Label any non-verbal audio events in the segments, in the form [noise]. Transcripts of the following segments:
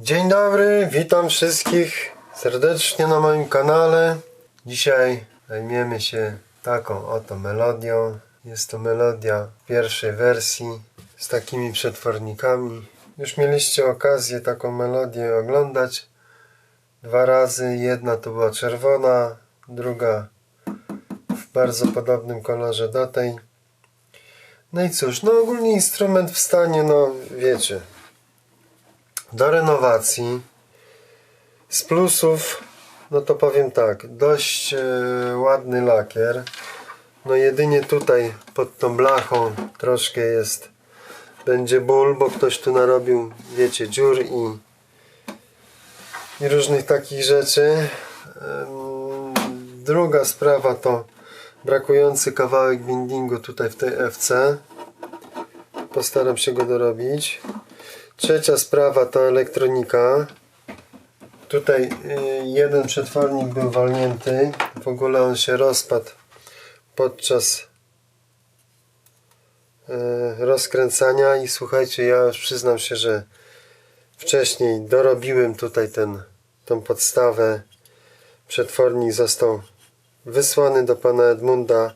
Dzień dobry, witam wszystkich serdecznie na moim kanale. Dzisiaj zajmiemy się taką oto melodią. Jest to melodia pierwszej wersji z takimi przetwornikami. Już mieliście okazję taką melodię oglądać dwa razy. Jedna to była czerwona, druga w bardzo podobnym kolorze do tej. No i cóż, no ogólnie instrument w stanie, no wiecie, do renowacji. Z plusów, no to powiem tak, dość e, ładny lakier. No jedynie tutaj pod tą blachą troszkę jest, będzie ból, bo ktoś tu narobił, wiecie, dziur i, i różnych takich rzeczy. Druga sprawa to brakujący kawałek bindingu tutaj w tej FC. Postaram się go dorobić. Trzecia sprawa to elektronika. Tutaj y, jeden przetwornik był walnięty. W ogóle on się rozpadł podczas y, rozkręcania i słuchajcie, ja już przyznam się, że wcześniej dorobiłem tutaj ten, tą podstawę. Przetwornik został wysłany do pana Edmunda.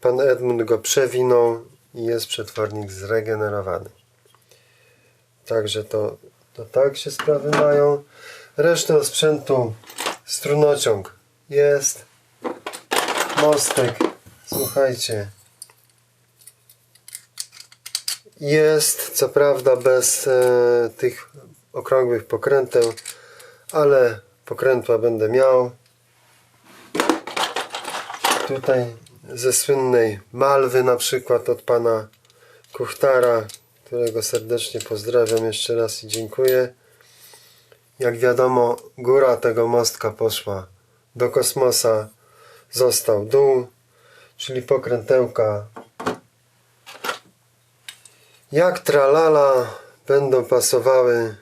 Pan Edmund go przewinął i jest przetwornik zregenerowany. Także to, to tak się sprawy mają. Resztę sprzętu strunociąg jest. Mostek, słuchajcie. Jest, co prawda bez e, tych okrągłych pokręteł, ale pokrętła będę miał. Tutaj ze słynnej Malwy na przykład od pana Kuchtara, którego serdecznie pozdrawiam jeszcze raz i dziękuję. Jak wiadomo, góra tego mostka poszła do kosmosa, został dół, czyli pokrętełka. Jak tralala będą pasowały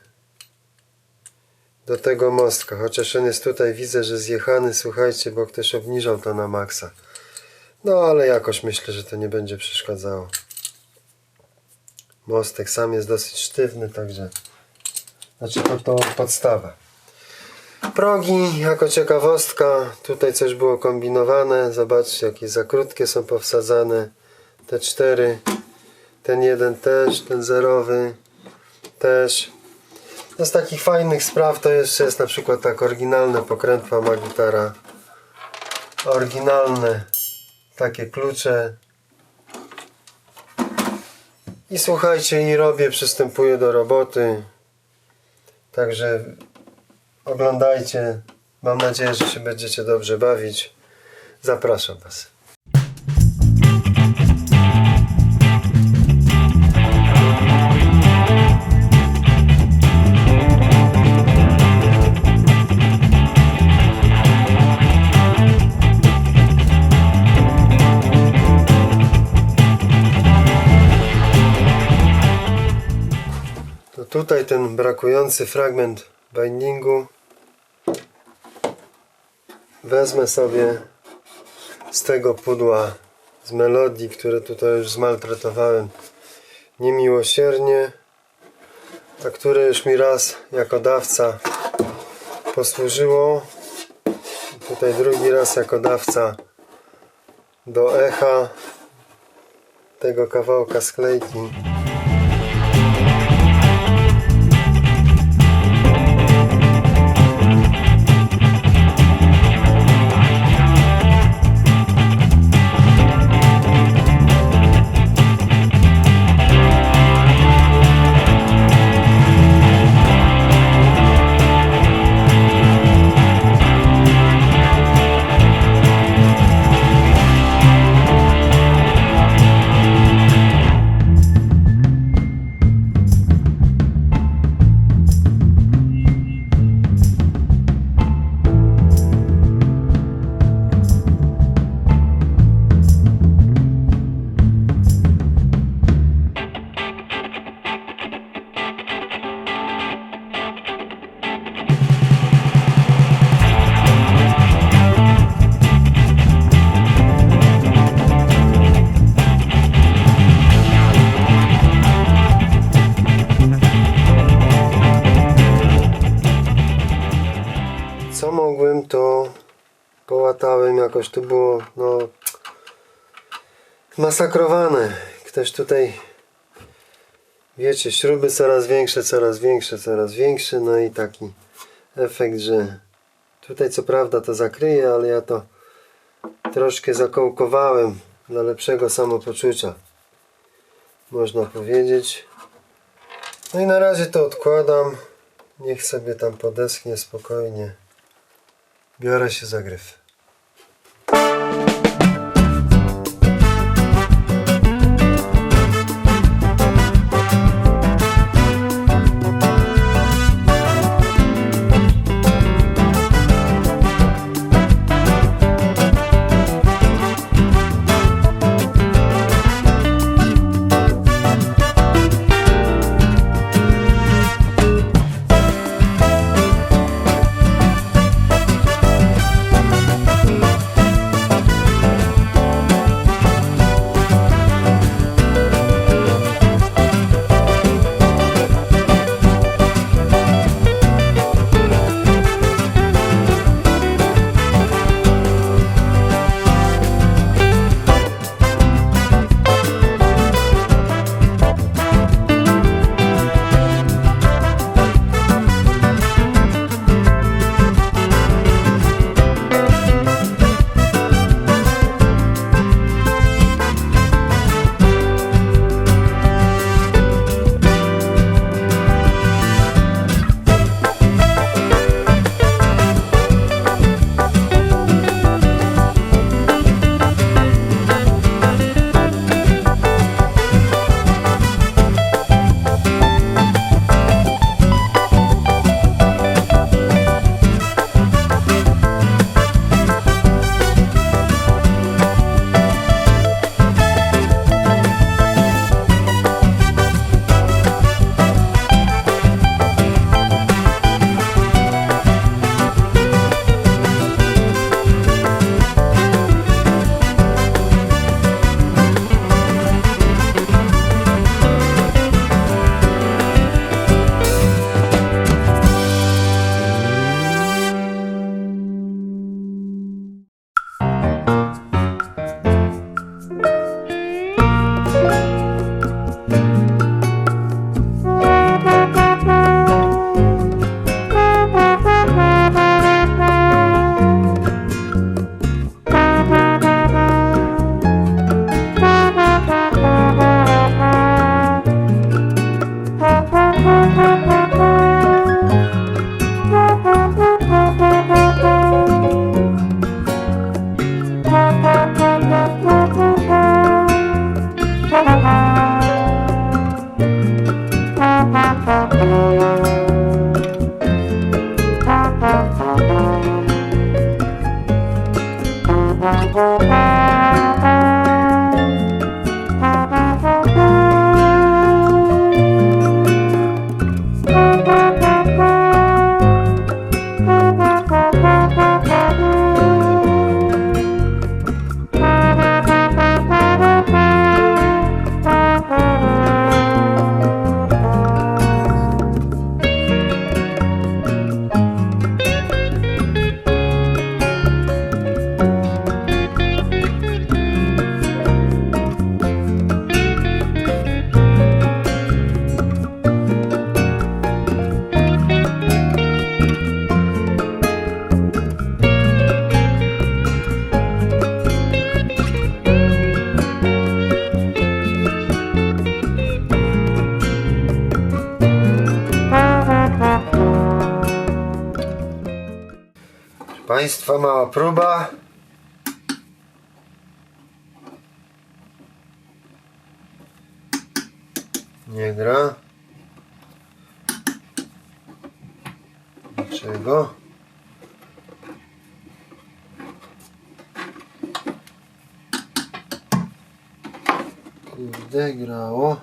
do tego mostka, chociaż on jest tutaj, widzę, że zjechany, słuchajcie, bo ktoś obniżał to na maksa. No ale jakoś myślę, że to nie będzie przeszkadzało. Mostek sam jest dosyć sztywny, także znaczy to, to podstawa. Progi jako ciekawostka, tutaj coś było kombinowane, zobaczcie jakie za krótkie są powsadzane, te cztery, ten jeden też, ten zerowy też. No z takich fajnych spraw to jeszcze jest na przykład tak oryginalne pokrętła ma gitara, oryginalne takie klucze, i słuchajcie, i robię, przystępuję do roboty. Także oglądajcie. Mam nadzieję, że się będziecie dobrze bawić. Zapraszam Was. To tutaj ten brakujący fragment bindingu wezmę sobie z tego pudła z melodii, które tutaj już zmaltretowałem niemiłosiernie, a które już mi raz jako dawca posłużyło. Tutaj drugi raz jako dawca do echa tego kawałka sklejki. Masakrowane. Ktoś tutaj, wiecie, śruby coraz większe, coraz większe, coraz większe. No i taki efekt, że tutaj co prawda to zakryje, ale ja to troszkę zakołkowałem dla lepszego samopoczucia. Można powiedzieć. No i na razie to odkładam. Niech sobie tam podeschnie spokojnie. Biorę się za gryf. Państwa mała próba. Nie gra. Dlaczego? Kurde, grało.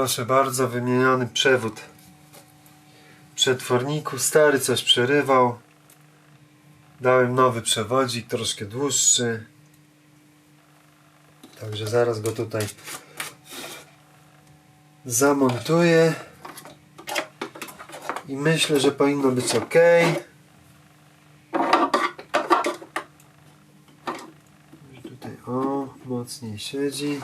Proszę bardzo, wymieniony przewód przetworniku. Stary coś przerywał. Dałem nowy przewodzik, troszkę dłuższy. Także zaraz go tutaj zamontuję. I myślę, że powinno być ok. Tutaj o, mocniej siedzi.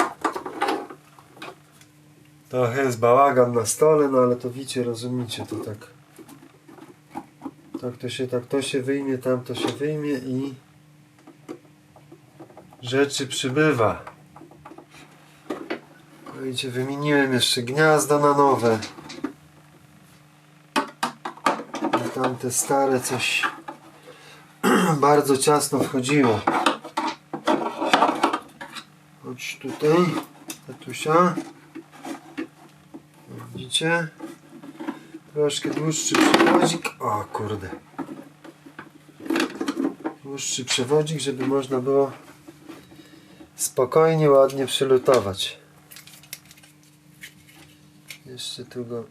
Trochę jest bałagan na stole, no ale to widzicie, rozumiecie, to tak. Tak to się, tak to się wyjmie, tam to się wyjmie i rzeczy przybywa. Widzicie, wymieniłem jeszcze gniazda na nowe. I tamte stare coś [clears throat] bardzo ciasno wchodziło. Chodź tutaj, tatusia. Widzicie? Troszkę dłuższy przewodzik. O kurde. Dłuższy przewodzik, żeby można było spokojnie, ładnie przylutować. Jeszcze tu go.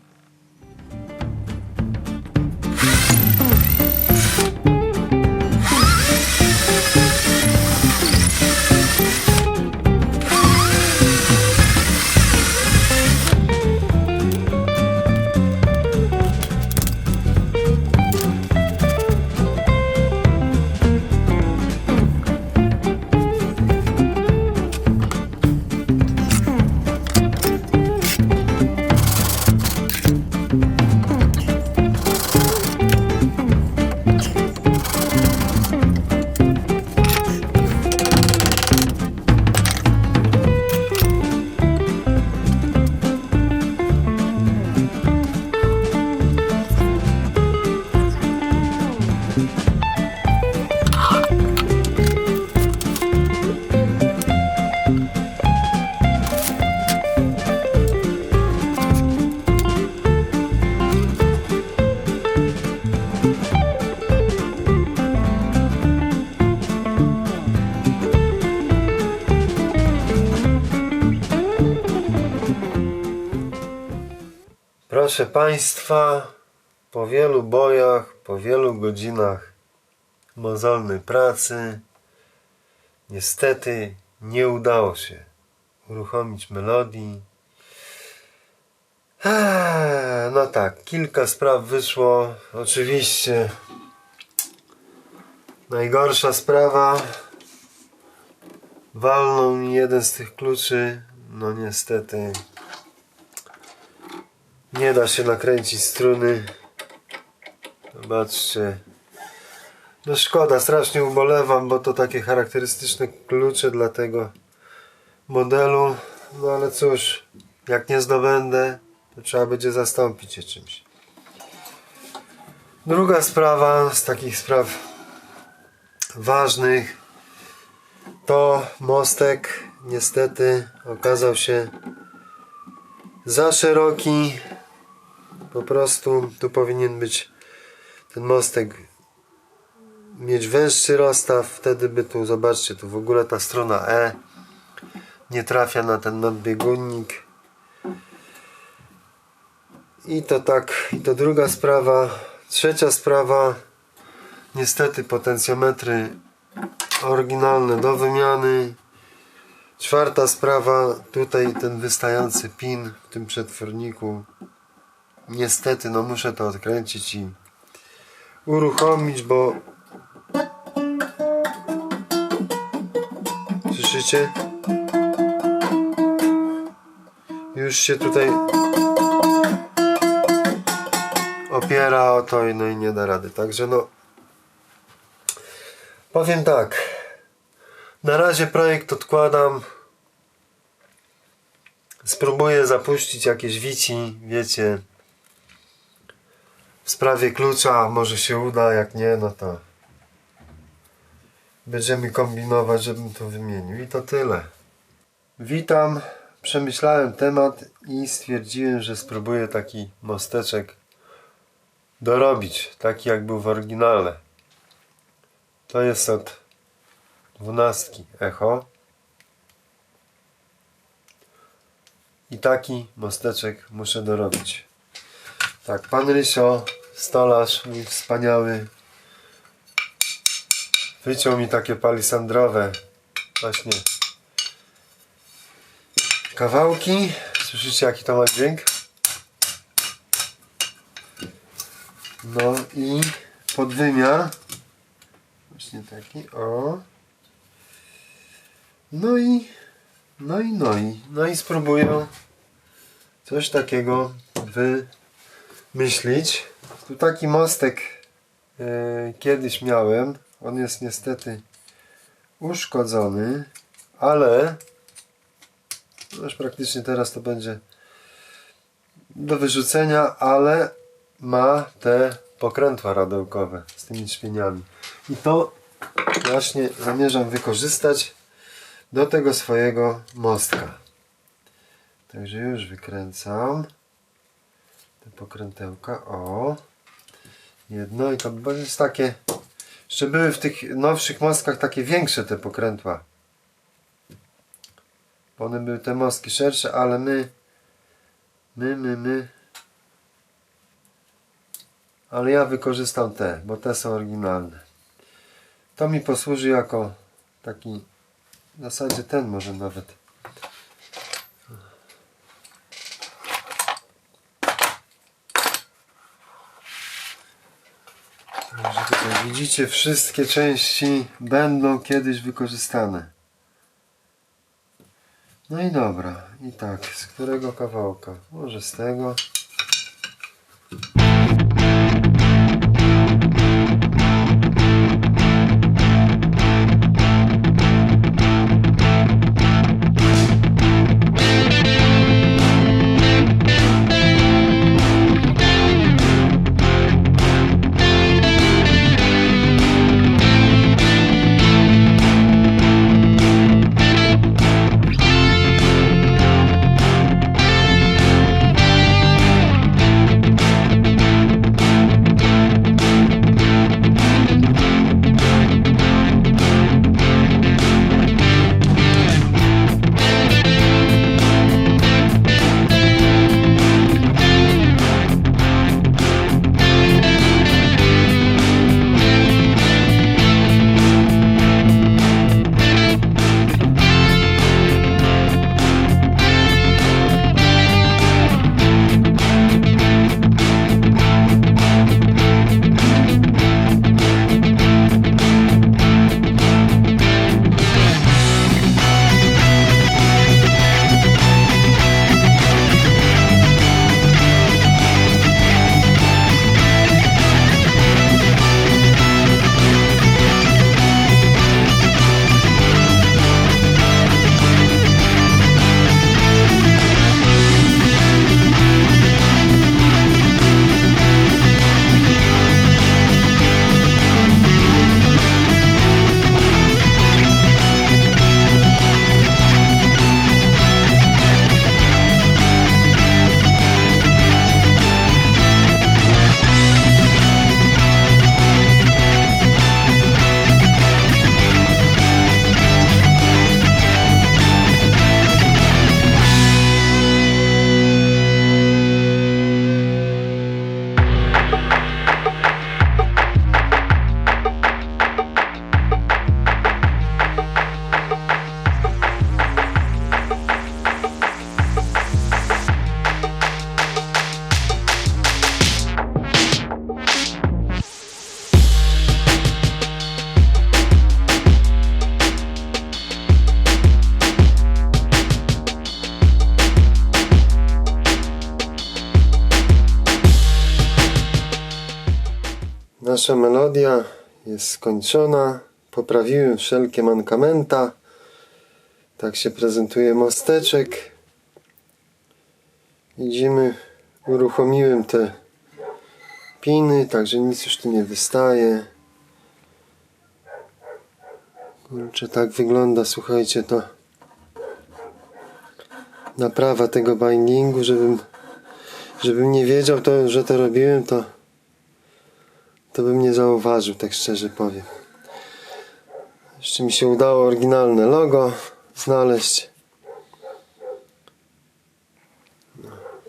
Proszę Państwa, po wielu bojach, po wielu godzinach mozolnej pracy, niestety nie udało się uruchomić melodii. Eee, No tak, kilka spraw wyszło. Oczywiście najgorsza sprawa. Walnął mi jeden z tych kluczy. No niestety nie da się nakręcić struny. Zobaczcie. No szkoda, strasznie ubolewam, bo to takie charakterystyczne klucze dla tego modelu. No ale cóż, jak nie zdobędę, to trzeba będzie zastąpić je czymś. Druga sprawa z takich spraw ważnych to mostek niestety okazał się za szeroki po prostu tu powinien być ten mostek mieć węższy rozstaw, wtedy by tu, zobaczcie, tu w ogóle ta strona E nie trafia na ten nadbiegunnik. I to tak, i to druga sprawa. Trzecia sprawa, niestety potencjometry oryginalne do wymiany. Czwarta sprawa, tutaj ten wystający pin w tym przetworniku niestety no muszę to odkręcić i uruchomić, bo słyszycie? Już się tutaj opiera o to i no i nie da rady. Także no powiem tak. Na razie projekt odkładam. Spróbuję zapuścić jakieś wici, wiecie, w sprawie klucza. Może się uda, jak nie, no to będziemy kombinować, żebym to wymienił. I to tyle. Witam. Przemyślałem temat i stwierdziłem, że spróbuję taki mosteczek dorobić, taki jak był w oryginale. To jest od dwunastki Echo. I taki mosteczek muszę dorobić. Tak, pan Rysio, stolarz mój wspaniały, wyciął mi takie palisandrowe właśnie kawałki. Słyszycie jaki to ma dźwięk? No i podwymiar. Właśnie taki, o. No i, no i, no i, no i spróbuję coś takiego wymyślić. Tu taki mostek e, kiedyś miałem. On jest niestety uszkodzony, ale no już praktycznie teraz to będzie do wyrzucenia, ale ma te pokrętła radełkowe z tymi trzpieniami. I to właśnie zamierzam wykorzystać do tego swojego mostka. Także już wykręcam te pokrętełka. O, jedno i to bo jest takie. Jeszcze były w tych nowszych mostkach takie większe te pokrętła. Bo one były te mostki szersze, ale my, my, my, my. Ale ja wykorzystam te, bo te są oryginalne. To mi posłuży jako taki, w zasadzie ten może nawet. Także tutaj widzicie, wszystkie części będą kiedyś wykorzystane. No i dobra, i tak, z którego kawałka? Może z tego. Nasza melodia jest skończona. Poprawiłem wszelkie mankamenta. Tak się prezentuje mosteczek. Widzimy, uruchomiłem te piny, także nic już tu nie wystaje. Kurczę, tak wygląda, słuchajcie, to naprawa tego bindingu, żebym, żebym nie wiedział, to, że to robiłem, to to bym nie zauważył, tak szczerze powiem. Jeszcze mi się udało oryginalne logo znaleźć.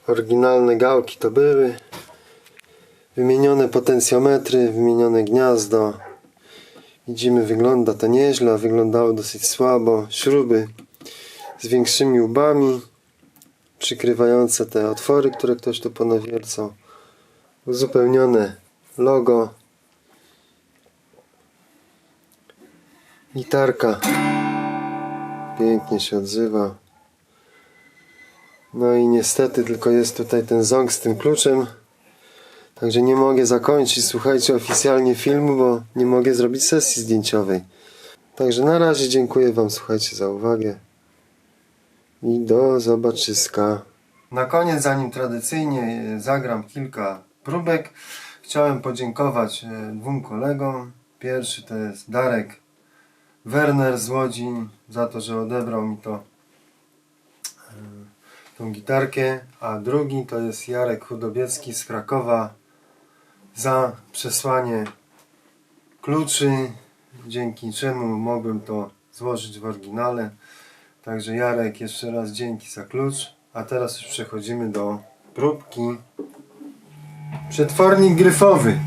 Oryginalne gałki to były. Wymienione potencjometry, wymienione gniazdo. Widzimy, wygląda to nieźle, a wyglądało dosyć słabo. Śruby z większymi łbami, przykrywające te otwory, które ktoś tu ponawiercał. Uzupełnione logo. Gitarka pięknie się odzywa. No i niestety tylko jest tutaj ten ząg z tym kluczem. Także nie mogę zakończyć, słuchajcie, oficjalnie filmu, bo nie mogę zrobić sesji zdjęciowej. Także na razie dziękuję Wam, słuchajcie, za uwagę. I do zobaczyska. Na koniec, zanim tradycyjnie e, zagram kilka próbek, chciałem podziękować e, dwóm kolegom. Pierwszy to jest Darek Werner z za to, że odebrał mi to e, tą gitarkę, a drugi to jest Jarek Chudobiecki z Krakowa za przesłanie kluczy, dzięki czemu mogłem to złożyć w oryginale. Także Jarek, jeszcze raz dzięki za klucz. A teraz już przechodzimy do próbki. Przetwornik gryfowy.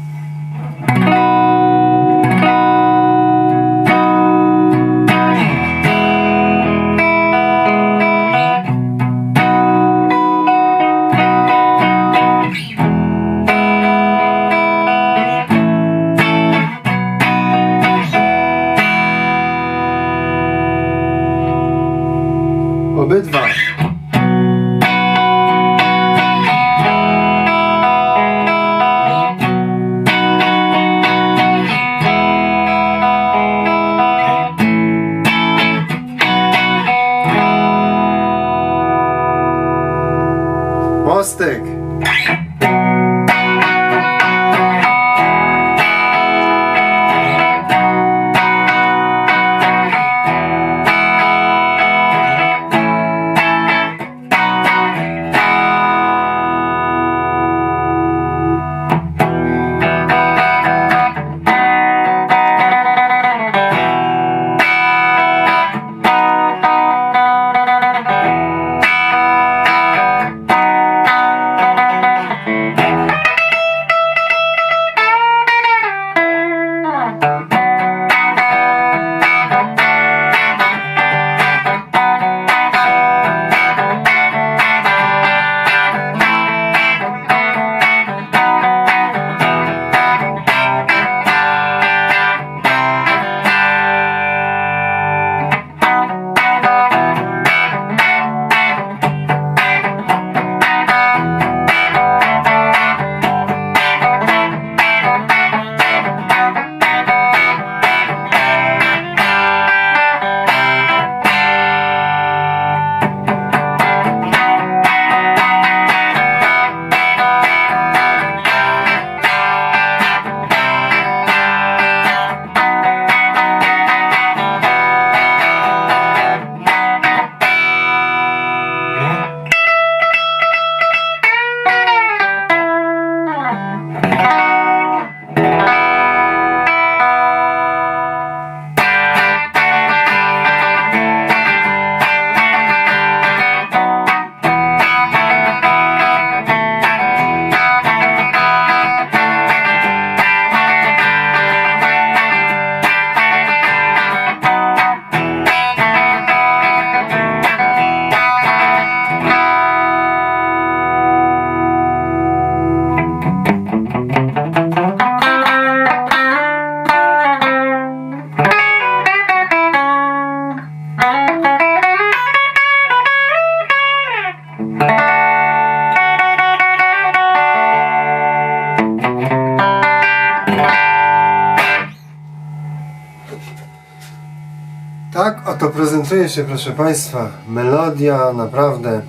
Się, proszę Państwa, melodia, naprawdę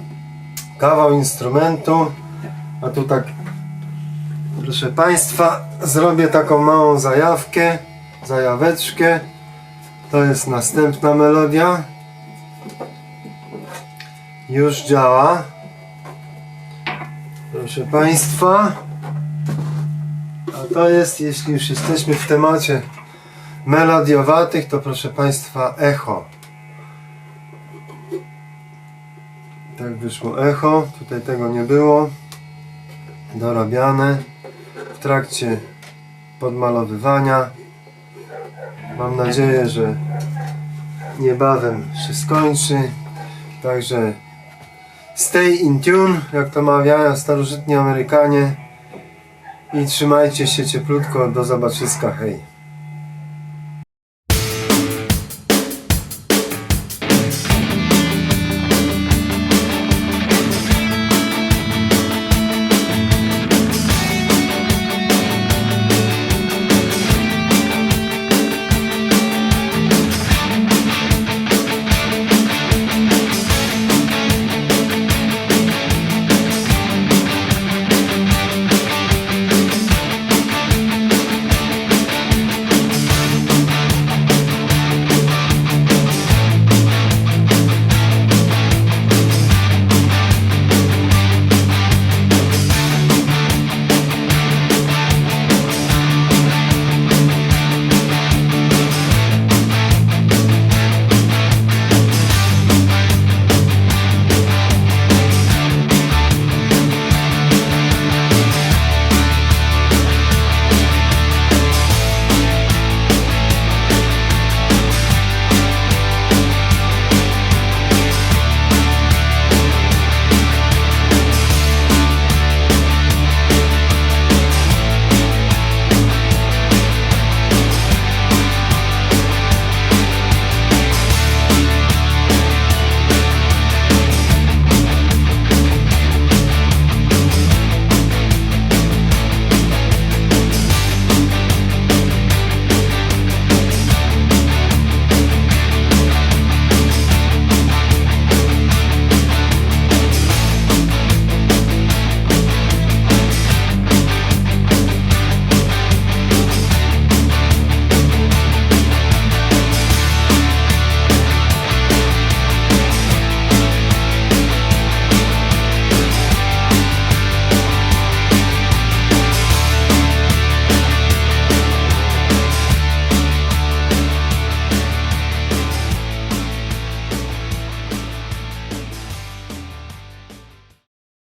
kawał instrumentu. A tu tak, proszę Państwa, zrobię taką małą zajawkę, zajaweczkę. To jest następna melodia. Już działa. Proszę Państwa. A to jest, jeśli już jesteśmy w temacie melodiowatych, to proszę Państwa echo. Tak wyszło echo. Tutaj tego nie było. Dorabiane. W trakcie podmalowywania. Mam nadzieję, że niebawem się skończy. Także stay in tune, jak to mawiają starożytni Amerykanie. I trzymajcie się cieplutko. Do zobaczyska. Hej.